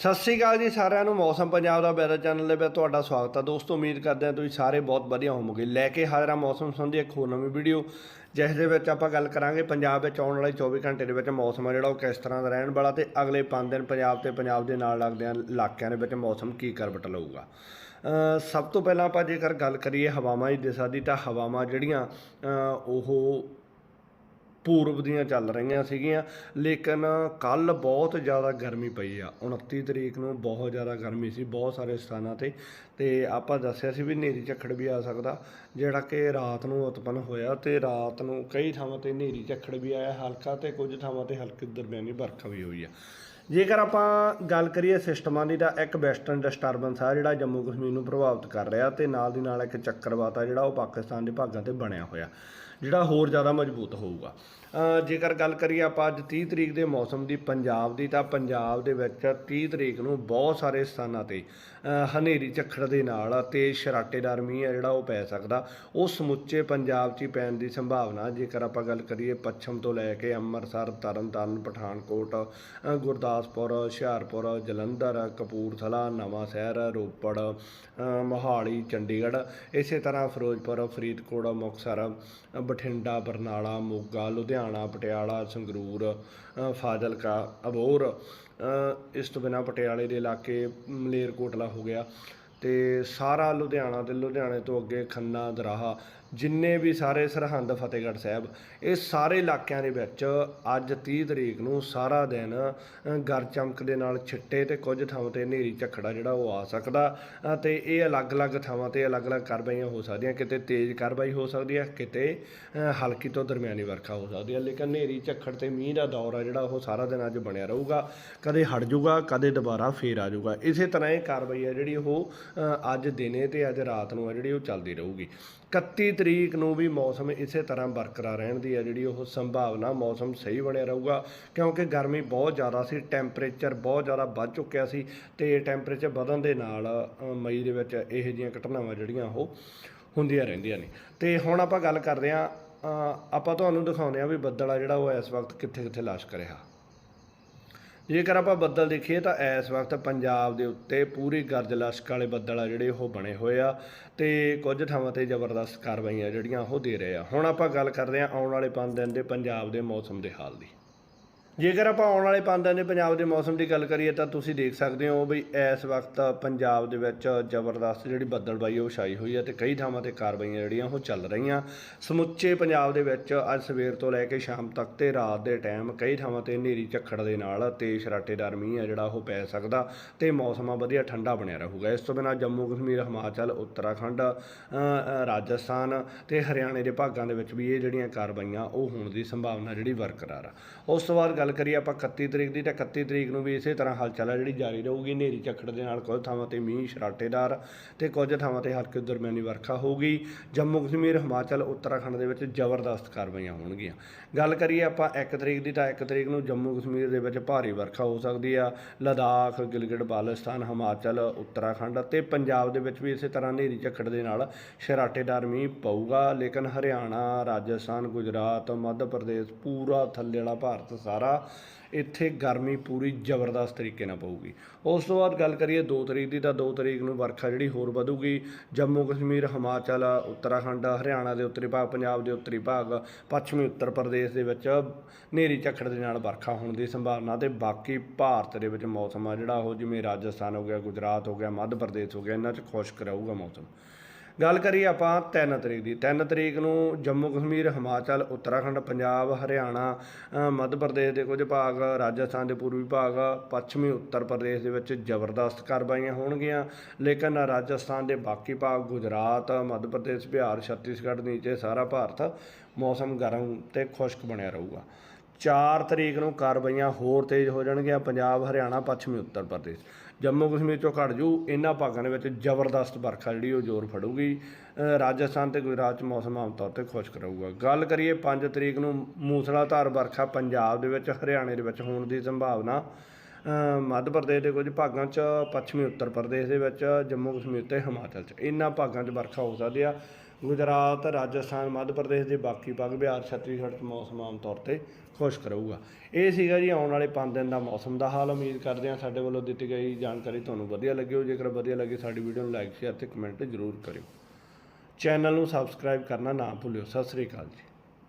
ਸਤਿ ਸ਼੍ਰੀ ਅਕਾਲ ਜੀ ਸਾਰਿਆਂ ਨੂੰ, ਮੌਸਮ ਪੰਜਾਬ ਦਾ ਵੈਦਰ ਚੈਨਲ ਦੇ ਵਿੱਚ ਤੁਹਾਡਾ ਸਵਾਗਤ ਹੈ। ਦੋਸਤੋ, ਉਮੀਦ ਕਰਦੇ ਹਾਂ ਤੁਸੀਂ ਸਾਰੇ ਬਹੁਤ ਵਧੀਆ ਹੋਵੋਗੇ। ਲੈ ਕੇ ਹਾਜ਼ਰ ਹਾਂ ਮੌਸਮ ਸੰਬੰਧੀ ਇੱਕ ਹੋਰ ਨਵੀਂ ਵੀਡੀਓ ਜਿਸ ਦੇ ਵਿੱਚ ਆਪਾਂ ਗੱਲ ਕਰਾਂਗੇ ਪੰਜਾਬ ਵਿੱਚ ਆਉਣ ਵਾਲੇ 24 ਘੰਟੇ ਦੇ ਵਿੱਚ ਮੌਸਮ ਆ ਜਿਹੜਾ, ਉਹ ਕਿਸ ਤਰ੍ਹਾਂ ਦਾ ਰਹਿਣ ਵਾਲਾ ਤੇ ਅਗਲੇ 5 ਦਿਨ ਪੰਜਾਬ ਤੇ ਪੰਜਾਬ ਦੇ ਨਾਲ ਲੱਗਦੇ ਇਲਾਕਿਆਂ ਦੇ ਵਿੱਚ ਮੌਸਮ ਕੀ ਕਰਵਟ ਲਊਗਾ। ਸਭ ਤੋਂ ਪਹਿਲਾਂ ਆਪਾਂ ਜੇਕਰ ਗੱਲ ਕਰੀਏ ਹਵਾਵਾਂ ਦੀ, ਦਿਸ਼ਾ ਦੀ, ਤਾਂ ਹਵਾਵਾਂ ਜਿਹੜੀਆਂ ਉਹ ਪੂਰਬ ਦੀਆਂ ਚੱਲ ਰਹੀਆਂ ਸੀਗੀਆਂ, ਲੇਕਿਨ ਕੱਲ ਬਹੁਤ ਜ਼ਿਆਦਾ ਗਰਮੀ ਪਈ ਆ। 29 ਤਰੀਕ ਨੂੰ ਬਹੁਤ ਜ਼ਿਆਦਾ ਗਰਮੀ ਸੀ, ਬਹੁਤ ਸਾਰੇ ਸਥਾਨਾਂ ਤੇ। ਤੇ ਆਪਾਂ ਦੱਸਿਆ ਸੀ ਵੀ ਹਨੇਰੀ ਝੱਖੜ ਵੀ ਆ ਸਕਦਾ, ਜਿਹੜਾ ਕਿ ਰਾਤ ਨੂੰ ਉਤਪੰਨ ਹੋਇਆ ਤੇ ਰਾਤ ਨੂੰ ਕਈ ਥਾਵਾਂ ਤੇ ਹਨੇਰੀ ਝੱਖੜ ਵੀ ਆਇਆ, ਹਲਕਾ ਤੇ ਕੁਝ ਥਾਵਾਂ ਤੇ ਹਲਕੀ ਦਰਮਿਆਨੀ ਵਰਖਾ ਵੀ ਹੋਈ ਆ। ਜੇਕਰ ਆਪਾਂ ਗੱਲ ਕਰੀਏ ਸਿਸਟਮਾਂ ਦੀ, ਤਾਂ ਇੱਕ ਵੈਸਟਰਨ ਡਿਸਟਰਬੈਂਸ ਆ, ਜਿਹੜਾ ਜੰਮੂ ਕਸ਼ਮੀਰ ਨੂੰ ਪ੍ਰਭਾਵਿਤ ਕਰ ਰਿਹਾ ਤੇ ਨਾਲ ਦੀ ਨਾਲ ਇੱਕ ਚੱਕਰਵਾਤ ਆ, ਜਿਹੜਾ ਉਹ ਪਾਕਿਸਤਾਨ ਦੇ ਭਾਗਾਂ ਤੇ ਬਣਿਆ ਹੋਇਆ। ਜਿਹੜਾ ਹੋਰ ਜ਼ਿਆਦਾ ਮਜ਼ਬੂਤ ਹੋਊਗਾ। ਜੇਕਰ ਗੱਲ ਕਰੀਏ ਆਪਾਂ ਅੱਜ 30 ਤਰੀਕ ਦੇ ਮੌਸਮ ਦੀ ਪੰਜਾਬ ਦੀ, ਤਾਂ ਪੰਜਾਬ ਦੇ ਵਿੱਚ 30 ਤਰੀਕ ਨੂੰ ਬਹੁਤ ਸਾਰੇ ਸਥਾਨਾਂ ਤੇ ਹਨੇਰੀ ਝੱਖੜ ਦੇ ਨਾਲ ਤੇ ਸ਼ਰਾਟੇਦਾਰ ਮੀਂਹ ਆ ਜਿਹੜਾ ਉਹ ਪੈ ਸਕਦਾ। ਉਹ ਸਮੁੱਚੇ ਪੰਜਾਬ 'ਚ ਹੀ ਪੈਣ ਦੀ ਸੰਭਾਵਨਾ ਜੇਕਰ ਆਪਾਂ ਗੱਲ ਕਰੀਏ ਪੱਛਮ ਤੋਂ ਲੈ ਕੇ ਅੰਮ੍ਰਿਤਸਰ, ਤਰਨਤਾਰਨ, ਪਠਾਨਕੋਟ ਗੁਰਦਾਸਪੁਰ, ਹੁਸ਼ਿਆਰਪੁਰ, ਜਲੰਧਰ, ਕਪੂਰਥਲਾ ਨਵਾਂ ਸ਼ਹਿਰ ਰੋਪੜ ਮੋਹਾਲੀ, ਚੰਡੀਗੜ੍ਹ, ਇਸੇ ਤਰ੍ਹਾਂ ਫਿਰੋਜ਼ਪੁਰ, ਫਰੀਦਕੋਟ, ਮੁਕਤਸਰ, ਬਠਿੰਡਾ, ਬਰਨਾਲਾ, ਮੋਗਾ, ਲੁਧਿਆਣਾ ਲੁਧਿਆਣਾ, ਪਟਿਆਲਾ, ਸੰਗਰੂਰ ਫਾਜ਼ਿਲਕਾ, ਅਬੋਹਰ ਇਸ ਤੋਂ ਬਿਨਾਂ ਪਟਿਆਲੇ ਦੇ ਇਲਾਕੇ ਮਲੇਰਕੋਟਲਾ ਹੋ ਗਿਆ ਤੇ ਸਾਰਾ ਲੁਧਿਆਣਾ ਤੇ ਲੁਧਿਆਣੇ ਤੋਂ ਅੱਗੇ ਖੰਨਾ, ਦਰਾਹਾ ਜਿੰਨੇ ਵੀ ਸਾਰੇ ਸਰਹੰਦ ਫਤਿਹਗੜ੍ਹ ਸਾਹਿਬ ਇਹ ਸਾਰੇ ਇਲਾਕਿਆਂ ਦੇ ਵਿੱਚ ਅੱਜ 30 ਤਰੀਕ ਨੂੰ ਸਾਰਾ ਦਿਨ ਗਰ ਚਮਕ ਦੇ ਨਾਲ ਛਿੱਟੇ ਤੇ ਕੁਝ ਥਾਵਾਂ ਤੇ ਹਨੇਰੀ ਝੱਖੜਾ ਜਿਹੜਾ ਉਹ ਆ ਸਕਦਾ ਅ, ਤੇ ਇਹ ਅਲੱਗ-ਅਲੱਗ ਥਾਵਾਂ ਤੇ ਅਲੱਗ-ਅਲੱਗ ਕਾਰਵਾਈਆਂ ਹੋ ਸਕਦੀਆਂ ਕਿਤੇ ਤੇਜ਼ ਕਾਰਵਾਈ ਹੋ ਸਕਦੀ ਹੈ ਕਿਤੇ ਹਲਕੀ ਤੋਂ ਦਰਮਿਆਨੀ ਵਰਖਾ ਹੋ ਸਕਦੀ ਹੈ ਲੇਕਿਨ ਹਨੇਰੀ ਝੱਖੜ ਤੇ ਮੀਂਹ ਦਾ ਦੌਰ ਆ ਜਿਹੜਾ ਉਹ ਸਾਰਾ ਦਿਨ ਅੱਜ ਬਣਿਆ ਰਹੂਗਾ ਕਦੇ ਹਟ ਜਾਊਗਾ ਕਦੇ ਦੁਬਾਰਾ ਫੇਰ ਆ ਜਾਊਗਾ ਇਸੇ ਤਰ੍ਹਾਂ ਇਹ ਕਾਰਵਾਈ ਹੈ ਜਿਹੜੀ ਉਹ ਅੱਜ ਦਿਨੇ ਤੇ ਅੱਜ ਰਾਤ ਨੂੰ ਆ ਜਿਹੜੀ ਉਹ ਚੱਲਦੀ ਰਹੂਗੀ। 31 ਤਰੀਕ ਨੂੰ ਵੀ ਮੌਸਮ ਇਸੇ ਤਰ੍ਹਾਂ ਬਰਕਰਾਰ ਰਹਿਣ ਦੀ ਹੈ, ਜਿਹੜੀ ਉਹ ਸੰਭਾਵਨਾ ਮੌਸਮ ਸਹੀ ਬਣਿਆ ਰਹੂਗਾ। ਕਿਉਂਕਿ ਗਰਮੀ ਬਹੁਤ ਜ਼ਿਆਦਾ ਸੀ, ਟੈਂਪਰੇਚਰ ਬਹੁਤ ਜ਼ਿਆਦਾ ਵੱਧ ਚੁੱਕਿਆ ਸੀ ਤੇ ਟੈਂਪਰੇਚਰ ਵਧਣ ਦੇ ਨਾਲ ਮਈ ਦੇ ਵਿੱਚ ਇਹੋ ਜਿਹੀਆਂ ਘਟਨਾਵਾਂ ਜਿਹੜੀਆਂ ਉਹ ਹੁੰਦੀਆਂ ਰਹਿੰਦੀਆਂ ਨੇ। ਤੇ ਹੁਣ ਆਪਾਂ ਗੱਲ ਕਰਦੇ ਹਾਂ ਆਪਾਂ ਤੁਹਾਨੂੰ ਦਿਖਾਉਂਦੇ ਹਾਂ ਵੀ ਬੱਦਲ ਆ ਜਿਹੜਾ ਉਹ ਇਸ ਵਕਤ ਕਿੱਥੇ ਕਿੱਥੇ ਲਾਸ਼ਕ ਰਿਹਾ ਜੇਕਰ ਆਪਾਂ ਬੱਦਲ ਦੇਖੀਏ ਤਾਂ ਇਸ ਵਕਤ ਪੰਜਾਬ ਦੇ ਉੱਤੇ ਪੂਰੀ ਗਰਜ ਲਸ਼ਕ ਵਾਲੇ ਬੱਦਲ ਆ ਜਿਹੜੇ ਉਹ ਬਣੇ ਹੋਏ ਆ ਤੇ ਕੁਝ ਥਾਵਾਂ ਤੇ ਜ਼ਬਰਦਸਤ ਕਾਰਵਾਈਆਂ ਜਿਹੜੀਆਂ ਉਹ ਦੇ ਰਹੇ ਆ। ਹੁਣ ਆਪਾਂ ਗੱਲ ਕਰਦੇ ਆ ਆਉਣ ਵਾਲੇ 5 ਦਿਨ ਦੇ ਪੰਜਾਬ ਦੇ ਮੌਸਮ ਦੇ ਹਾਲ ਦੀ। ਜੇਕਰ ਆਪਾਂ ਆਉਣ ਵਾਲੇ 5 ਦਿਨ ਦੇ ਪੰਜਾਬ ਦੇ ਮੌਸਮ ਦੀ ਗੱਲ ਕਰੀਏ ਤਾਂ ਤੁਸੀਂ ਦੇਖ ਸਕਦੇ ਹੋ ਵੀ ਇਸ ਵਕਤ ਪੰਜਾਬ ਦੇ ਵਿੱਚ ਜ਼ਬਰਦਸਤ ਜਿਹੜੀ ਬੱਦਲਬਾਈ ਉਹ ਛਾਈ ਹੋਈ ਹੈ ਤੇ ਕਈ ਥਾਵਾਂ ਤੇ ਕਾਰਵਾਈਆਂ ਜਿਹੜੀਆਂ ਉਹ ਚੱਲ ਰਹੀਆਂ। ਸਮੁੱਚੇ ਪੰਜਾਬ ਦੇ ਵਿੱਚ ਅੱਜ ਸਵੇਰ ਤੋਂ ਲੈ ਕੇ ਸ਼ਾਮ ਤੱਕ ਤੇ ਰਾਤ ਦੇ ਟਾਈਮ ਕਈ ਥਾਵਾਂ ਤੇ ਹਨੇਰੀ ਝੱਖੜ ਦੇ ਨਾਲ ਤੇ ਸ਼ਰਾਟੇਦਾਰ ਮੀਂਹ ਆ ਜਿਹੜਾ ਉਹ ਪੈ ਸਕਦਾ ਤੇ ਮੌਸਮ ਵਧੀਆ ਠੰਡਾ ਬਣਿਆ ਰਹੂਗਾ। ਇਸ ਤੋਂ ਬਿਨਾਂ ਜੰਮੂ ਕਸ਼ਮੀਰ, ਹਿਮਾਚਲ, ਉੱਤਰਾਖੰਡ ਰਾਜਸਥਾਨ ਤੇ ਹਰਿਆਣੇ ਦੇ ਭਾਗਾਂ ਦੇ ਵਿੱਚ ਵੀ ਇਹ ਜਿਹੜੀਆਂ ਕਾਰਵਾਈਆਂ ਉਹ ਹੋਣ ਦੀ ਸੰਭਾਵਨਾ ਜਿਹੜੀ ਬਰਕਰਾਰ ਆ। ਉਸ ਤੋਂ ਬਾਅਦ ਗੱਲ ਕਰੀਏ ਆਪਾਂ 31 ਤਰੀਕ ਦੀ ਤਾਂ 31 ਤਰੀਕ ਨੂੰ ਵੀ ਇਸੇ ਤਰ੍ਹਾਂ ਹਲਚਲ ਆ ਜਿਹੜੀ ਜਾਰੀ ਰਹੂਗੀ। ਹਨੇਰੀ ਝੱਖੜ ਦੇ ਨਾਲ ਕੁਝ ਥਾਵਾਂ ਤੇ ਮੀਂਹ ਸ਼ਰਾਟੇਦਾਰ ਤੇ ਕੁਝ ਥਾਵਾਂ ਤੇ ਹਲਕੀ ਦਰਮਿਆਨੀ ਵਰਖਾ ਹੋਊਗੀ। ਜੰਮੂ ਕਸ਼ਮੀਰ, ਹਿਮਾਚਲ, ਉੱਤਰਾਖੰਡ ਦੇ ਵਿੱਚ ਜ਼ਬਰਦਸਤ ਕਾਰਵਾਈਆਂ ਹੋਣਗੀਆਂ। ਗੱਲ ਕਰੀਏ ਆਪਾਂ 1 ਤਰੀਕ ਦੀ ਤਾਂ 1 ਤਰੀਕ ਨੂੰ ਜੰਮੂ ਕਸ਼ਮੀਰ ਦੇ ਵਿੱਚ ਭਾਰੀ ਵਰਖਾ ਹੋ ਸਕਦੀ ਆ। ਲਦਾਖ, ਗਿਲਗਿਟ, ਬਾਲਸਤਾਨ, ਹਿਮਾਚਲ, ਉੱਤਰਾਖੰਡ ਅਤੇ ਪੰਜਾਬ ਦੇ ਵਿੱਚ ਵੀ ਇਸੇ ਤਰ੍ਹਾਂ ਹਨੇਰੀ ਝੱਖੜ ਦੇ ਨਾਲ ਸ਼ਰਾਟੇਦਾਰ ਮੀਂਹ ਪਊਗਾ। ਲੇਕਿਨ ਹਰਿਆਣਾ, ਰਾਜਸਥਾਨ, ਗੁਜਰਾਤ, ਮੱਧ ਪ੍ਰਦੇਸ਼, ਪੂਰਾ ਥੱਲੇ ਵਾਲਾ ਭਾਰਤ ਸਾਰਾ ਇੱਥੇ ਗਰਮੀ ਪੂਰੀ ਜ਼ਬਰਦਸਤ ਤਰੀਕੇ ਨਾਲ ਪਊਗੀ। ਉਸ ਤੋਂ ਬਾਅਦ ਗੱਲ ਕਰੀਏ 2 ਤਰੀਕ ਦੀ, ਤਾਂ 2 ਤਰੀਕ ਨੂੰ ਵਰਖਾ ਜਿਹੜੀ ਹੋਰ ਵਧੂਗੀ। ਜੰਮੂ ਕਸ਼ਮੀਰ, ਹਿਮਾਚਲ, ਉੱਤਰਾਖੰਡ, ਹਰਿਆਣਾ ਦੇ ਉੱਤਰੀ ਭਾਗ, ਪੰਜਾਬ ਦੇ ਉੱਤਰੀ ਭਾਗ, ਪੱਛਮੀ ਉੱਤਰ ਪ੍ਰਦੇਸ਼ ਦੇ ਵਿੱਚ ਹਨੇਰੀ ਝੱਖੜ ਦੇ ਨਾਲ ਵਰਖਾ ਹੋਣ ਦੀ ਸੰਭਾਵਨਾ ਤੇ ਬਾਕੀ ਭਾਰਤ ਦੇ ਵਿੱਚ ਮੌਸਮ ਆ ਜਿਹੜਾ ਉਹ ਜਿਵੇਂ ਰਾਜਸਥਾਨ ਹੋ ਗਿਆ, ਗੁਜਰਾਤ ਹੋ ਗਿਆ, ਮੱਧ ਪ੍ਰਦੇਸ਼ ਹੋ ਗਿਆ, ਇਹਨਾਂ 'ਚ ਖੁਸ਼ਕ ਰਹੂਗਾ ਮੌਸਮ। ਗੱਲ ਕਰੀਏ ਆਪਾਂ 3 ਤਰੀਕ ਦੀ। 3 ਤਰੀਕ ਨੂੰ ਜੰਮੂ ਕਸ਼ਮੀਰ, ਹਿਮਾਚਲ, ਉੱਤਰਾਖੰਡ, ਪੰਜਾਬ, ਹਰਿਆਣਾ ਮੱਧ ਪ੍ਰਦੇਸ਼ ਦੇ ਕੁਝ ਭਾਗ, ਰਾਜਸਥਾਨ ਦੇ ਪੂਰਬੀ ਭਾਗ, ਪੱਛਮੀ ਉੱਤਰ ਪ੍ਰਦੇਸ਼ ਦੇ ਵਿੱਚ ਜ਼ਬਰਦਸਤ ਕਾਰਵਾਈਆਂ ਹੋਣਗੀਆਂ। ਲੇਕਿਨ ਰਾਜਸਥਾਨ ਦੇ ਬਾਕੀ ਭਾਗ, ਗੁਜਰਾਤ, ਮੱਧ ਪ੍ਰਦੇਸ਼, ਬਿਹਾਰ, ਛੱਤੀਸਗੜ੍ਹ, ਨੀਚੇ ਸਾਰਾ ਭਾਰਤ ਮੌਸਮ ਗਰਮ ਤੇ ਖੁਸ਼ਕ ਬਣਿਆ ਰਹੂਗਾ। 4 ਤਰੀਕ ਨੂੰ ਕਾਰਵਾਈਆਂ ਹੋਰ ਤੇਜ਼ ਹੋ ਜਾਣਗੀਆਂ। ਪੰਜਾਬ, ਹਰਿਆਣਾ, ਪੱਛਮੀ, ਉੱਤਰ ਪ੍ਰਦੇਸ਼। ਜੰਮੂ ਕਸ਼ਮੀਰ ਚੋਂ ਘਟ ਜੂ, ਇਹਨਾਂ ਭਾਗਾਂ ਦੇ ਵਿੱਚ ਜ਼ਬਰਦਸਤ ਵਰਖਾ ਜਿਹੜੀ ਉਹ ਜ਼ੋਰ ਫੜੂਗੀ। ਰਾਜਸਥਾਨ ਤੇ ਗੁਜਰਾਤ 'ਚ ਮੌਸਮ ਆਮ ਤੌਰ ਤੇ ਖੁਸ਼ਕ ਰਹੂਗਾ। ਗੱਲ ਕਰੀਏ 5 ਤਰੀਕ ਨੂੰ ਮੂਸਲਾਧਾਰ ਵਰਖਾ ਪੰਜਾਬ ਦੇ ਵਿੱਚ, ਹਰਿਆਣੇ ਦੇ ਵਿੱਚ ਹੋਣ ਦੀ ਸੰਭਾਵਨਾ। ਮੱਧ ਪ੍ਰਦੇਸ਼ ਦੇ ਕੁਝ ਭਾਗਾਂ 'ਚ, ਪੱਛਮੀ ਉੱਤਰ ਪ੍ਰਦੇਸ਼ ਦੇ ਵਿੱਚ, ਜੰਮੂ ਕਸ਼ਮੀਰ ਤੇ ਹਿਮਾਚਲ 'ਚ। ਇਹਨਾਂ ਭਾਗਾਂ 'ਚ ਵਰਖਾ ਹੋ ਸਕਦੀ ਆ। ਗੁਜਰਾਤ, ਰਾਜਸਥਾਨ, ਮੱਧ ਪ੍ਰਦੇਸ਼ ਦੇ ਬਾਕੀ ਭਾਗ ਬਿਹਾਰ, ਛੱਤੀਸਗੜ੍ਹ 'ਚ ਮੌਸਮ ਆਮ ਤੌਰ ਤੇ ਖੁਸ਼ਕ ਕਰੂਗਾ ਇਹ ਸੀਗਾ ਜੀ ਆਉਣ ਵਾਲੇ 5 ਦਿਨ ਦਾ ਮੌਸਮ ਦਾ ਹਾਲ। ਉਮੀਦ ਕਰਦੇ ਹਾਂ ਸਾਡੇ ਵੱਲੋਂ ਦਿੱਤੀ ਗਈ ਜਾਣਕਾਰੀ ਤੁਹਾਨੂੰ ਵਧੀਆ ਲੱਗੀ ਹੋ ਜੇਕਰ ਵਧੀਆ ਲੱਗੇ ਸਾਡੀ ਵੀਡੀਓ ਨੂੰ ਲਾਈਕ, ਸ਼ੇਅਰ ਤੇ ਕਮੈਂਟ ਜ਼ਰੂਰ ਕਰਿਓ। ਚੈਨਲ ਨੂੰ ਸਬਸਕ੍ਰਾਈਬ ਕਰਨਾ ਨਾ ਭੁੱਲਿਓ। ਸਤਿ ਸ੍ਰੀ ਅਕਾਲ ਜੀ।